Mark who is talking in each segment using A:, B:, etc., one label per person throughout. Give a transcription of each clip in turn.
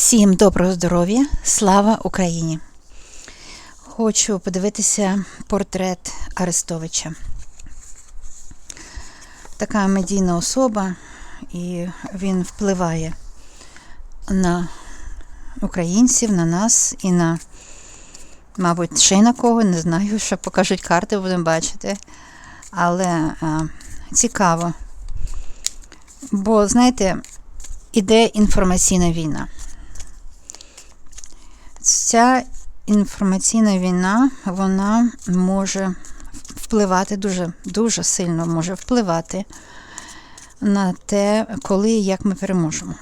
A: Всім доброго здоров'я, слава Україні! Хочу подивитися портрет Арестовича. Така медійна особа, і він впливає на українців, на нас і на, мабуть, ще й на кого, не знаю, що покажуть карти, будемо бачити. Але а, цікаво. Бо, знаєте, іде інформаційна війна. Ця інформаційна війна, вона може впливати дуже, дуже сильно може впливати на те, коли і як ми переможемо.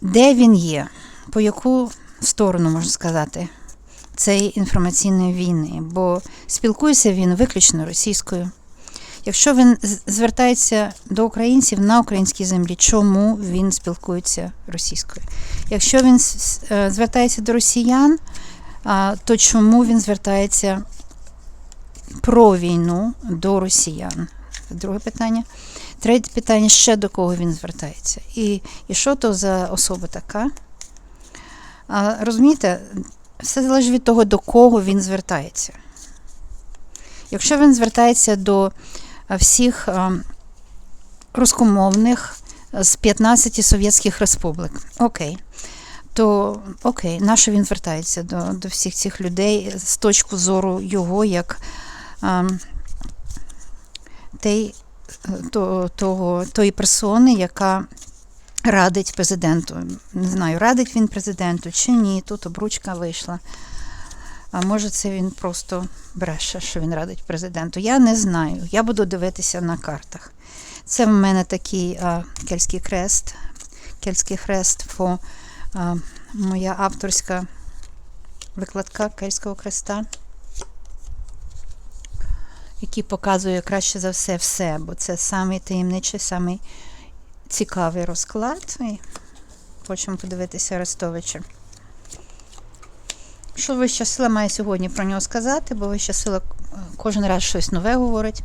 A: Де він є? По яку сторону можна сказати цієї інформаційної війни? Бо спілкується він виключно російською. Якщо він звертається до українців на українській землі, чому він спілкується російською? Якщо він е, звертається до росіян, то чому він звертається про війну до росіян? Друге питання. Третє питання ще до кого він звертається. І, і що то за особа така? А, розумієте, все залежить від того, до кого він звертається. Якщо він звертається до всіх рускомовних з 15 совєтських республік, окей, то окей, на що він звертається до, до всіх цих людей з точки зору його як а, tej, то, того, тої персони, яка радить президенту. Не знаю, радить він президенту чи ні, тут обручка вийшла. А може, це він просто бреше, що він радить президенту. Я не знаю. Я буду дивитися на картах. Це в мене такий а, кельтський хрест, кельтський хрест, фо, а, моя авторська викладка кельтського хреста, який показує краще за все все, бо це самий таємничий, самий цікавий розклад. І хочемо подивитися Арестовича. Що вища сила має сьогодні про нього сказати, бо вища сила е, кожен раз щось нове говорить.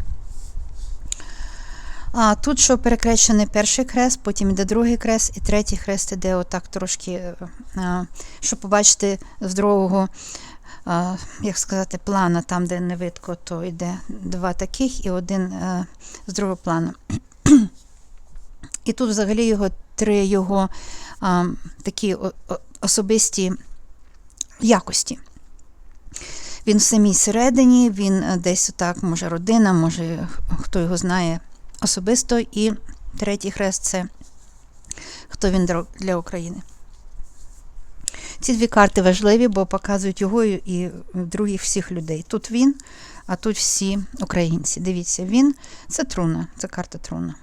A: А тут, що перекрещений перший хрест, потім йде другий хрест, і третій хрест іде отак трошки, е, щоб побачити з другого, як сказати, плана, там, де не видко, то йде два таких і один е, з другого плану. І тут взагалі його три його такі особисті якості. Він в самій середині, він е, десь отак, може, родина, може, хто його знає особисто. І третій хрест це хто він для України. Ці дві карти важливі, бо показують його і других всіх людей. Тут він, а тут всі українці. Дивіться, він це труна, це карта труна.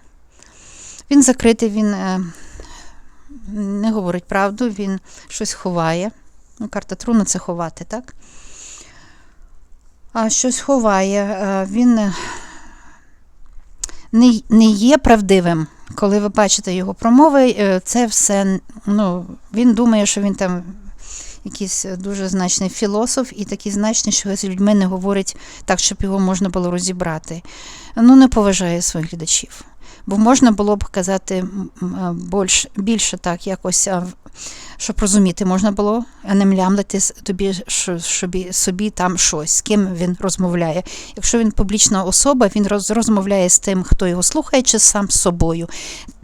A: Він закритий, він е, не говорить правду, він щось ховає. Ну, карта труна це ховати, так? А щось ховає. е, Він е, не, не є правдивим. Коли ви бачите його промови, е, це все. Ну, він думає, що він там якийсь дуже значний філософ, і такий значний, що з людьми не говорить так, щоб його можна було розібрати. Ну, не поважає своїх глядачів. Бо можна було б казати м, більш, більше так, якось, щоб розуміти, можна було, а не млямлити тобі собі, собі там щось, з ким він розмовляє. Якщо він публічна особа, він роз, розмовляє з тим, хто його слухає, чи сам з собою.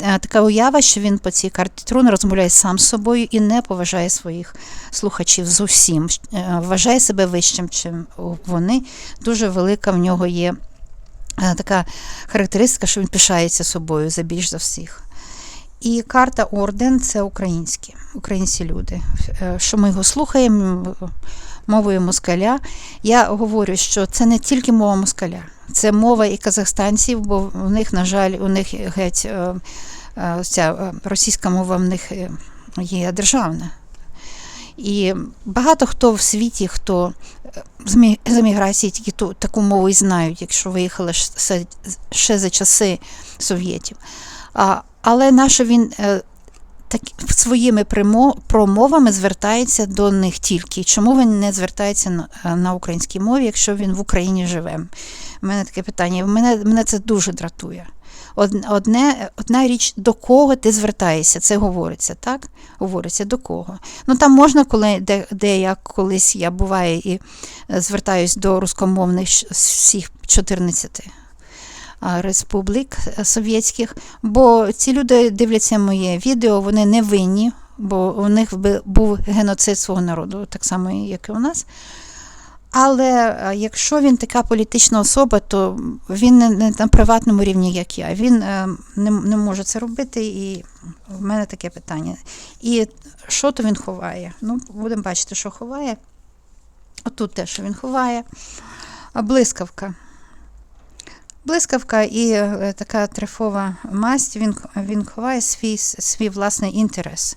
A: Е, Така уява, що він по цій карті трон розмовляє сам з собою і не поважає своїх слухачів зовсім. Е, Вважає себе вищим, чим вони. Дуже велика в нього є е, така характеристика, що він пишається собою за більш за всіх. І карта орден це українські, українці люди. Е, Що ми його слухаємо мовою москаля. Я говорю, що це не тільки мова москаля, це мова і казахстанців, бо в них, на жаль, у них геть е, е, ця е, російська мова в них е, є державна. І багато хто в світі, хто е, з мі- еміграції тільки ту, таку мову і знають, якщо виїхали се- ще за часи совєтів. А, але наше він е, так, своїми промовами звертається до них тільки. Чому він не звертається на, е, на українській мові, якщо він в Україні живе? У мене таке питання. Мене, мене це дуже дратує. Од- Одне, одна річ, до кого ти звертаєшся, це говориться, так? Говориться до кого. Ну там можна, коли де, де я колись я буваю і е, звертаюсь до рускомовних всіх 14 республік е, совєтських, бо ці люди дивляться моє відео, вони не винні, бо у них був геноцид свого народу, так само, як і у нас. Але е, якщо він така політична особа, то він не, не на приватному рівні, як я. Він е, не, не може це робити, і в мене таке питання. І що то він ховає? Ну, будемо бачити, що ховає. Отут те, що він ховає. Блискавка. Блискавка і е, така трефова масть, він, він ховає свій, свій власний інтерес.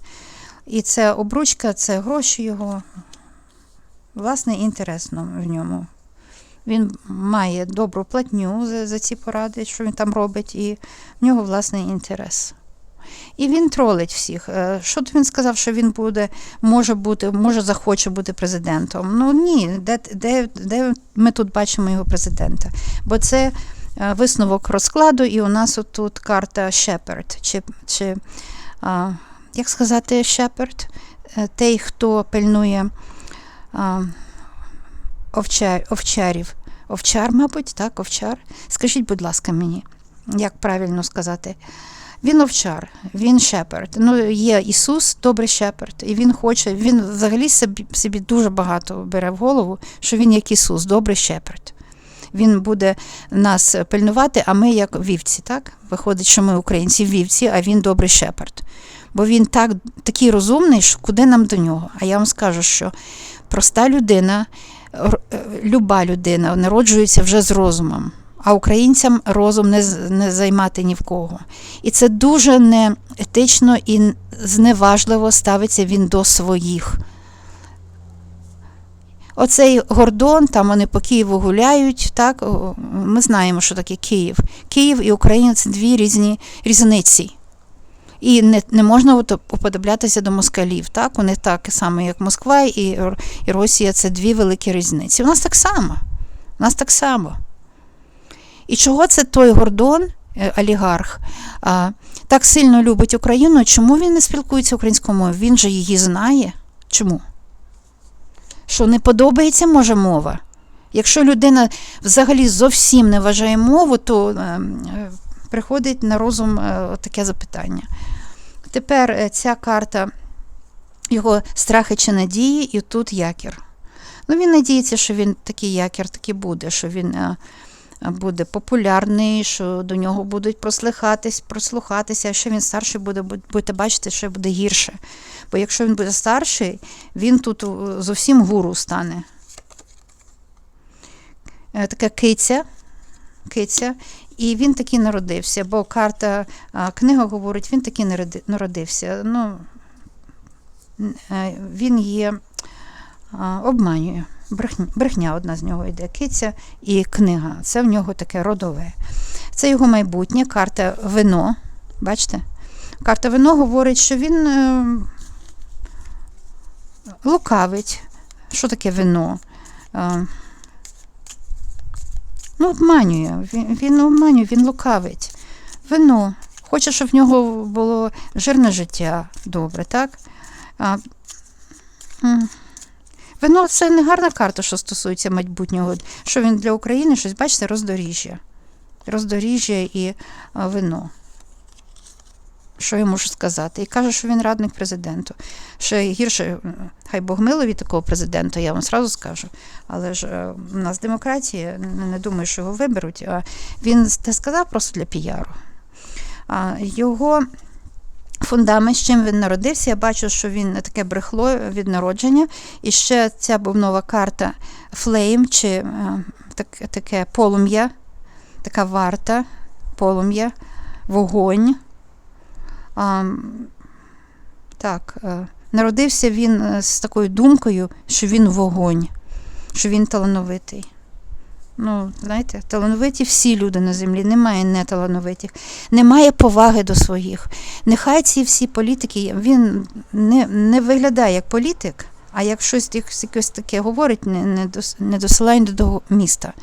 A: І це обручка, це гроші його, власний інтерес ну, в ньому. Він має добру платню за, за ці поради, що він там робить, і в нього власний інтерес. І він тролить всіх. Е, Що то він сказав, що він буде, може бути, може захоче бути президентом. Ну ні, де, де, де ми тут бачимо його президента? Бо це е, висновок розкладу, і у нас отут карта Shepherd, чи, чи як сказати? Е, Той, хто пильнує овчар, овчарів. Овчар, мабуть, так, овчар. Скажіть, будь ласка, мені, як правильно сказати? Він овчар, він шеперд. Ну, є Ісус, добрий шеперд, і він хоче, він взагалі собі, собі дуже багато бере в голову, що він як Ісус, добрий шеперд. Він буде нас пильнувати, а ми як вівці, так? Виходить, що ми українці вівці, а він добрий шеперд. Бо він так, такий розумний, що куди нам до нього? А я вам скажу, що проста людина, е, люба людина народжується вже з розумом. А українцям розум не, не займати ні в кого. І це дуже неетично і зневажливо ставиться він до своїх. Оцей Гордон, там вони по Києву гуляють, так? Ми знаємо, що таке Київ. Київ і Україна це дві різні різниці. І не, не можна уподоблятися до москалів. Так? Вони так само, як Москва і, і Росія це дві великі різниці. У нас так само. У нас так само. І чого це той Гордон, е, олігарх, так сильно любить Україну? Чому він не спілкується українською мовою? Він же її знає. Чому? Що не подобається може мова? Якщо людина взагалі зовсім не вважає мову, то е, е, приходить на розум е, таке запитання. Тепер е, ця карта його страхи чи надії, і тут якір. Ну, він надіється, що він такий якір таки буде, що він е, буде популярний, що до нього будуть прослухатись, прослухатися, а що він старший буде, будете бачити, що буде гірше. Бо якщо він буде старший, він тут зовсім гуру стане. Така киця, киця, і він таки народився, бо карта, книга говорить, він таки народився. Ну, е, він є, обманює. Брехня, одна з нього йде. Киця і книга. Це в нього таке родове. Це його майбутнє, карта вино. Бачите? Карта вино говорить, що він е, лукавить. Що таке вино? Ну, обманює. Він, він обманює, він лукавить. Вино. Хоче, щоб в нього було жирне життя добре, так? А, вино це не гарна карта, що стосується майбутнього. Що він для України щось, бачите, роздоріжжя. Роздоріжжя і вино. Що я можу сказати? І каже, що він радник президенту. Ще гірше, хай Бог милові такого президента, я вам сразу скажу. Але ж е, у нас демократія, не, думаю, що його виберуть. А він це сказав просто для піару. А його фундамент, з чим він народився, я бачу, що він таке брехло від народження. І ще ця бубнова карта Flame, чи е, так, таке полум'я, така варта, полум'я, вогонь. А, так, е, народився він е, з такою думкою, що він вогонь, що він талановитий. Ну, знаєте, талановиті всі люди на землі, немає неталановитих, немає поваги до своїх. Нехай ці всі політики, він не, не виглядає як політик, а як щось якось, таке говорить, не, не, дос, не до міста.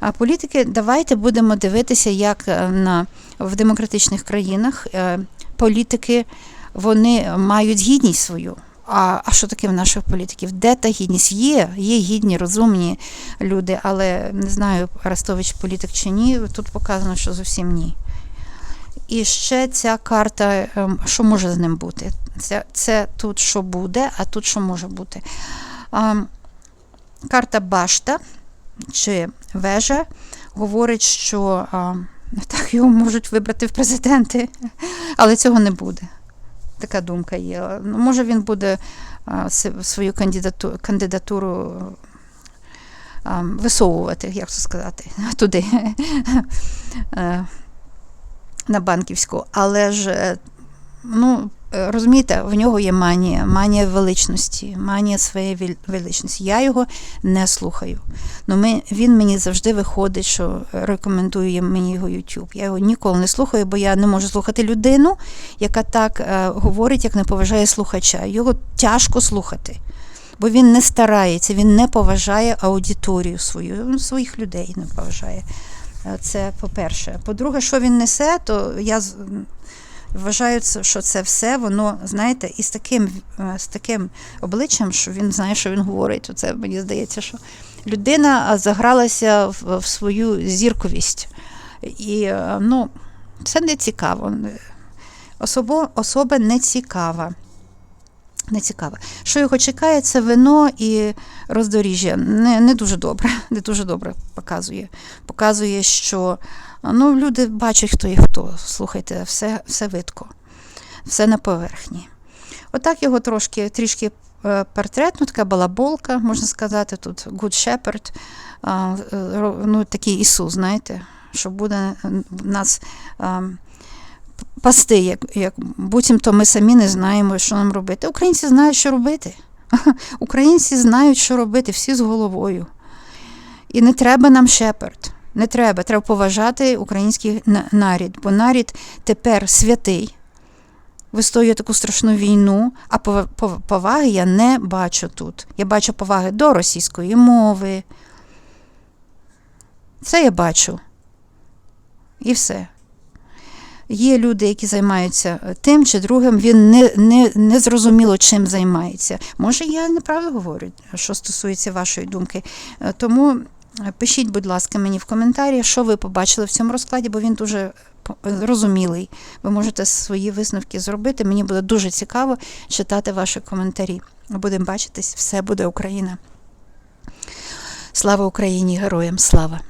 A: А політики, давайте будемо дивитися як е, на в демократичних країнах е, політики вони мають гідність свою. А, а що таке в наших політиків? Де та гідність? Є, є гідні, розумні люди, але не знаю, Арестович політик чи ні. Тут показано, що зовсім ні. І ще ця карта, ем, що може з ним бути? Це, це тут що буде, а тут що може бути. А, карта Башта чи вежа говорить, що а, так його можуть вибрати в президенти, але цього не буде. Така думка є. Ну, може, він буде свою кандидату, кандидатуру висовувати, як це сказати, туди, е, на банківську. Але ж, е, ну, розумієте, в нього є манія, манія величності, манія своєї величності. Я його не слухаю. Ну, ми, він мені завжди виходить, що рекомендує мені його YouTube. Я його ніколи не слухаю, бо я не можу слухати людину, яка так е, говорить, як не поважає слухача. Його тяжко слухати. Бо він не старається, він не поважає аудиторію свою, ну, своїх людей не поважає. Е, Це по-перше. По-друге, що він несе, то я вважаю, що це все, воно, знаєте, і з таким, е, з таким обличчям, що він знає, що він говорить. Оце це мені здається, що людина загралася в, в свою зірковість. І е, ну, це не цікаво. Особо, особа не цікава. Не цікава. Що його чекає, це вино і роздоріжжя. Не, не дуже добре, не дуже добре показує. Показує, що ну, люди бачать, хто є хто. Слухайте, все, все видко, все на поверхні. Отак його трошки, трішки е, портрет, ну така балаболка, можна сказати, тут Good Shepherd, е, ну, такий Ісус, знаєте, що буде нас пасти, як, як буцімто ми самі не знаємо, що нам робити. Українці знають, що робити. Українці знають, що робити, всі з головою. І не треба нам шеперд. Не треба. Треба поважати український нарід, бо нарід тепер святий. Вистоює таку страшну війну, а поваги я не бачу тут. Я бачу поваги до російської мови. Це я бачу. І все. Є люди, які займаються тим чи другим, він не, не, не зрозуміло, чим займається. Може, я неправду говорю, що стосується вашої думки. Е, Тому е, пишіть, будь ласка, мені в коментарі, що ви побачили в цьому розкладі, бо він дуже зрозумілий. Ви можете свої висновки зробити. Мені буде дуже цікаво читати ваші коментарі. Будемо бачитись, все буде Україна. Слава Україні, героям слава!